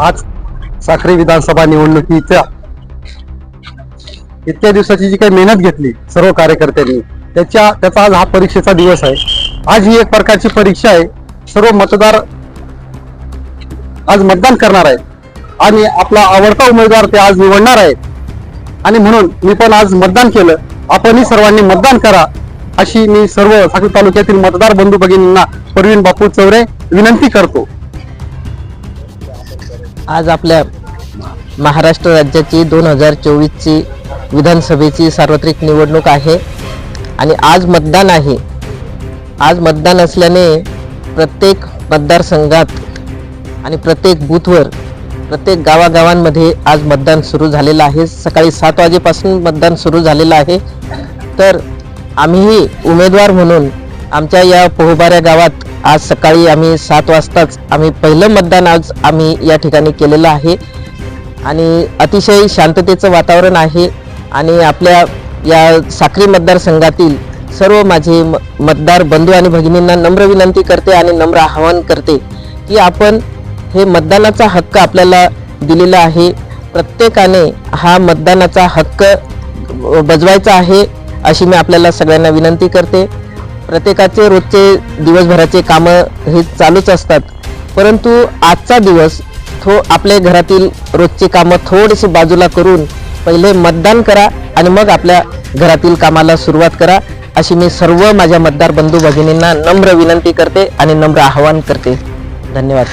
आज साखरे विधानसभा निवडणुकीच्या इतक्या दिवसाची जी काही मेहनत घेतली सर्व कार्यकर्त्यांनी त्याच्या त्याचा आज हा परीक्षेचा दिवस आहे. आज ही एक प्रकारची परीक्षा आहे. सर्व मतदार आज मतदान करणार आहेत. आणि आपला आवडता उमेदवार ते आज निवडणार आहेत. आणि म्हणून मी पण आज मतदान केलं. आपणही सर्वांनी मतदान करा अशी मी सर्व साखरी तालुक्यातील मतदार बंधू भगिनींना परवीन बापू चौरे विनंती करतो. आज आपल्या महाराष्ट्र राज्याची दोन हजार चोवीसची विधानसभेची सार्वत्रिक निवडणूक आहे. आणि आज मतदान आहे. आज मतदान असल्याने प्रत्येक मतदारसंघात आणि प्रत्येक बूथवर प्रत्येक गावागावांमध्ये आज मतदान सुरू झालेलं आहे. सकाळी सात वाजेपासून मतदान सुरू झालेलं आहे. तर आम्हीही उमेदवार म्हणून आमच्या या पोहबाऱ्या गावात आज सकाळी आम्ही सात वाजताच आम्ही पहिलं मतदान आज आम्ही या ठिकाणी केलेलं आहे. आणि अतिशय शांततेचं वातावरण आहे आणि आपल्या या साक्री मतदारसंघातील सर्व माझे म- मतदार बंधू आणि भगिनींना नम्र विनंती करते आणि नम्र आवाहन करते की आपण हे मतदानाचा हक्क आपल्याला दिलेला आहे. प्रत्येकाने हा मतदानाचा हक्क बजवायचा आहे अशी मी आपल्याला सगळ्यांना विनंती करते. प्रत्येकाचे रोजचे दिवसभराचे कामं हे चालूच असतात. परंतु आजचा दिवस थो आपल्या घरातील रोजचे कामं थोडेसे बाजूला करून पहिले मतदान करा आणि मग आपल्या घरातील कामाला सुरुवात करा अशी मी सर्व माझ्या मतदार बंधू भगिनींना नम्र विनंती करते आणि नम्र आवाहन करते. धन्यवाद.